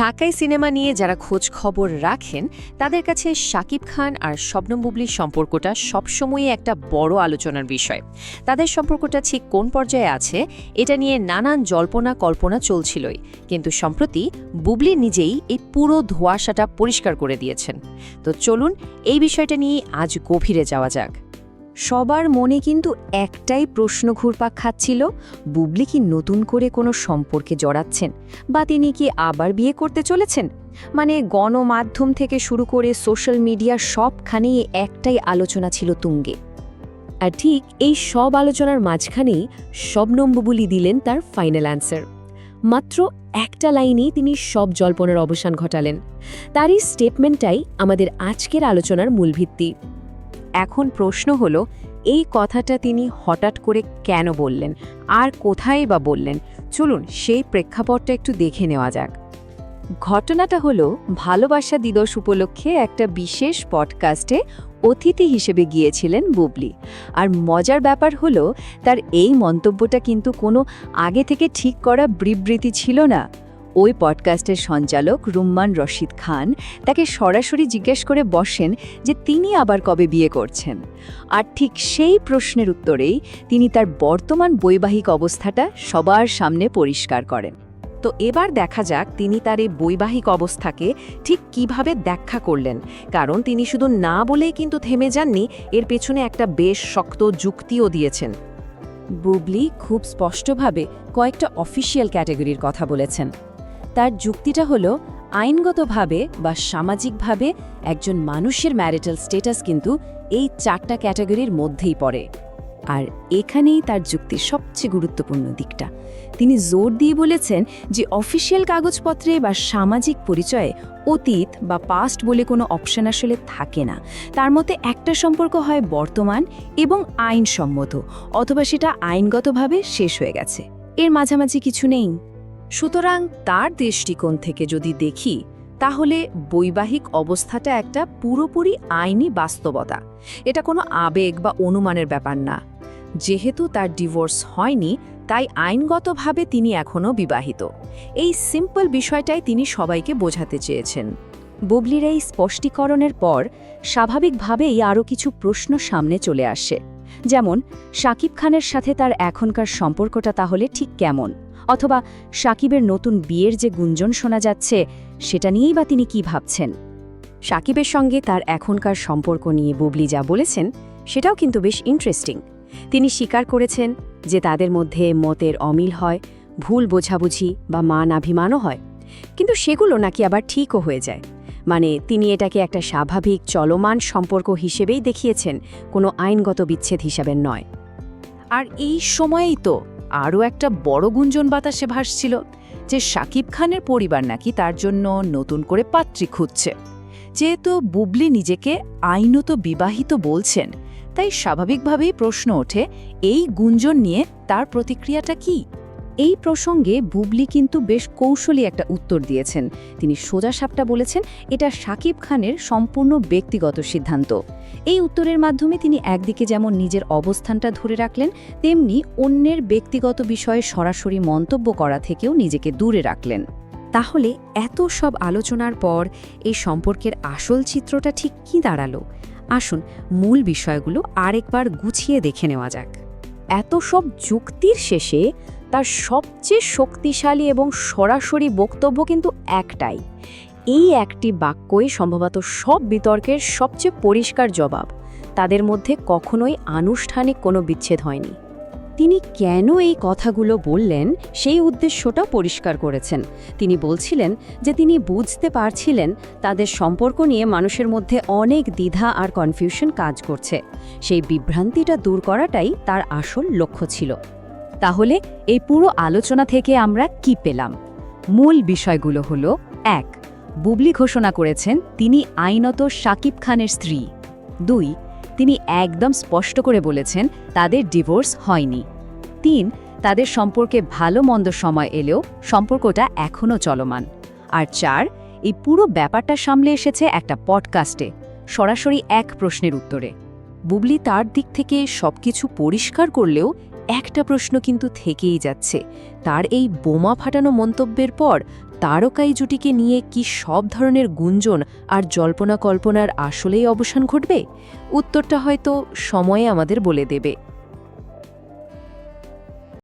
ঢাকায় সিনেমা নিয়ে যারা খোঁজ খবর রাখেন, তাদের কাছে শাকিব খান আর শবনম বুবলির সম্পর্কটা সবসময়ই একটা বড় আলোচনার বিষয়। তাদের সম্পর্কটা ঠিক কোন পর্যায়ে আছে, এটা নিয়ে নানান জল্পনা কল্পনা চলছিলই। কিন্তু সম্প্রতি বুবলি নিজেই এই পুরো ধোঁয়াশাটা পরিষ্কার করে দিয়েছেন। তো চলুন, এই বিষয়টা নিয়ে আজ গভীরে যাওয়া যাক। সবার মনে কিন্তু একটাই প্রশ্ন ঘুরপাক খাচ্ছিল, বুবলি কি নতুন করে কোনো সম্পর্কে জড়াচ্ছেন বা তিনি কি আবার বিয়ে করতে চলেছেন? মানে গণমাধ্যম থেকে শুরু করে সোশ্যাল মিডিয়া সবখানেই একটাই আলোচনা ছিল তুঙ্গে। আর ঠিক এই সব আলোচনার মাঝখানেই শবনম বুবলি দিলেন তার ফাইনাল অ্যান্সার। মাত্র একটা লাইনেই তিনি সব জল্পনার অবসান ঘটালেন। তার এই স্টেটমেন্টটাই আমাদের আজকের আলোচনার মূল ভিত্তি। এখন প্রশ্ন হলো, এই কথাটা তিনি হঠাৎ করে কেন বললেন? আর কোথায় বা বললেন? চলুন সেই প্রেক্ষাপটটা একটু দেখে নেওয়া যাক। ঘটনাটা হলো, ভালোবাসা দিবস উপলক্ষে একটা বিশেষ পডকাস্টে অতিথি হিসেবে গিয়েছিলেন বুবলি। আর মজার ব্যাপার হলো, তার এই মন্তব্যটা কিন্তু কোনো আগে থেকে ঠিক করা বিবৃতি ছিল না। ওই পডকাস্টের সঞ্চালক রুম্মান রশিদ খান তাকে সরাসরি জিজ্ঞেস করে বসেন যে তিনি আবার কবে বিয়ে করছেন। আর ঠিক সেই প্রশ্নের উত্তরেই তিনি তার বর্তমান বৈবাহিক অবস্থাটা সবার সামনে পরিষ্কার করেন। তো এবার দেখা যাক তিনি তার এই বৈবাহিক অবস্থাকে ঠিক কীভাবে ব্যাখ্যা করলেন। কারণ তিনি শুধু না বলেই কিন্তু থেমে যাননি, এর পেছনে একটা বেশ শক্ত যুক্তিও দিয়েছেন। বুবলি খুব স্পষ্টভাবে কয়েকটা অফিসিয়াল ক্যাটাগরির কথা বলেছেন। তার যুক্তিটা হলো, আইনগতভাবে বা সামাজিকভাবে একজন মানুষের ম্যারিটাল স্টেটাস কিন্তু এই চারটা ক্যাটাগরির মধ্যেই পড়ে। আর এখানেই তার যুক্তির সবচেয়ে গুরুত্বপূর্ণ দিকটা। তিনি জোর দিয়ে বলেছেন যে অফিসিয়াল কাগজপত্রে বা সামাজিক পরিচয়ে অতীত বা পাস্ট বলে কোনো অপশন আসলে থাকে না। তার মতে একটা সম্পর্ক হয় বর্তমান এবং আইনসম্মত, অথবা সেটা আইনগতভাবে শেষ হয়ে গেছে। এর মাঝামাঝি কিছু নেই। সুতরাং তার দৃষ্টিকোণ থেকে যদি দেখি, তাহলে বৈবাহিক অবস্থাটা একটা পুরোপুরি আইনি বাস্তবতা। এটা কোনো আবেগ বা অনুমানের ব্যাপার না। যেহেতু তার ডিভোর্স হয়নি, তাই আইনগতভাবে তিনি এখনও বিবাহিত। এই সিম্পল বিষয়টাই তিনি সবাইকে বোঝাতে চেয়েছেন। বুবলির এই স্পষ্টীকরণের পর স্বাভাবিকভাবেই আরও কিছু প্রশ্ন সামনে চলে আসে। যেমন শাকিব খানের সাথে তার এখনকার সম্পর্কটা তাহলে ঠিক কেমন? অথবা সাকিবের নতুন বিয়ের যে গুঞ্জন শোনা যাচ্ছে, সেটা নিয়েই বা তিনি কি ভাবছেন? সাকিবের সঙ্গে তার এখনকার সম্পর্ক নিয়ে বুবলি যা বলেছেন, সেটাও কিন্তু বেশ ইন্টারেস্টিং তিনি স্বীকার করেছেন যে তাদের মধ্যে মতের অমিল হয়, ভুল বোঝাবুঝি বা মান অভিমানও হয়। কিন্তু সেগুলো নাকি আবার ঠিকও হয়ে যায়। মানে তিনি এটাকে একটা স্বাভাবিক চলমান সম্পর্ক হিসেবেই দেখিয়েছেন, কোনো আইনগত বিচ্ছেদ হিসাবে নয়। আর এই সময়েই তো আরও একটা বড় গুঞ্জন বাতাসে ভাসছিল যে শাকিব খানের পরিবার নাকি তার জন্য নতুন করে পাত্রী খুঁজছে। যেহেতু বুবলি নিজেকে আইনত বিবাহিত বলছেন, তাই স্বাভাবিকভাবেই প্রশ্ন ওঠে, এই গুঞ্জন নিয়ে তার প্রতিক্রিয়াটা কি? এই প্রসঙ্গে বুবলি কিন্তু বেশ কৌশলী একটা উত্তর দিয়েছেন। তিনি সোজা সাপটা বলেছেন, এটা শাকিব খানের সম্পূর্ণ ব্যক্তিগত সিদ্ধান্ত। এই উত্তরের মাধ্যমে তিনি একদিকে যেমন নিজের অবস্থানটা ধরে রাখলেন, তেমনি অন্যের ব্যক্তিগত বিষয়ে সরাসরি মন্তব্য করা থেকেও নিজেকে দূরে রাখলেন। তাহলে এত সব আলোচনার পর এই সম্পর্কের আসল চিত্রটা ঠিক কী দাঁড়াল? আসুন মূল বিষয়গুলো আরেকবার গুছিয়ে দেখে নেওয়া যাক। এত সব যুক্তির শেষে তার সবচেয়ে শক্তিশালী এবং সরাসরি বক্তব্য কিন্তু একটাই। এই একটি বাক্যই সম্ভবত সব বিতর্কের সবচেয়ে পরিষ্কার জবাব। তাদের মধ্যে কখনোই আনুষ্ঠানিক কোনো বিচ্ছেদ হয়নি। তিনি কেন এই কথাগুলো বললেন সেই উদ্দেশ্যটা পরিষ্কার করেছেন। তিনি বলছিলেন যে তিনি বুঝতে পারছিলেন তাদের সম্পর্ক নিয়ে মানুষের মধ্যে অনেক দ্বিধা আর কনফিউশন কাজ করছে। সেই বিভ্রান্তিটা দূর করাটাই তার আসল লক্ষ্য ছিল। তাহলে এই পুরো আলোচনা থেকে আমরা কি পেলাম? মূল বিষয়গুলো হলো, এক, বুবলি ঘোষণা করেছেন তিনি আইনত শাকিব খানের স্ত্রী। দুই, তিনি একদম স্পষ্ট করে বলেছেন তাদের ডিভোর্স হয়নি। তিন, তাদের সম্পর্কে ভালো মন্দ সময় এলেও সম্পর্কটা এখনও চলমান। আর চার, এই পুরো ব্যাপারটা সামলে এসেছে একটা পডকাস্টে, সরাসরি এক প্রশ্নের উত্তরে। বুবলি তার দিক থেকে সবকিছু পরিষ্কার করলেও একটা প্রশ্ন কিন্তু থেকেই যাচ্ছে। তার এই বোমা ফাটানো মন্তব্যের পর তারকাই জুটিকে নিয়ে কি সব ধরনের গুঞ্জন আর জল্পনা কল্পনার আসলেই অবসান ঘটবে? উত্তরটা হয়তো সময়ে আমাদের বলে দেবে।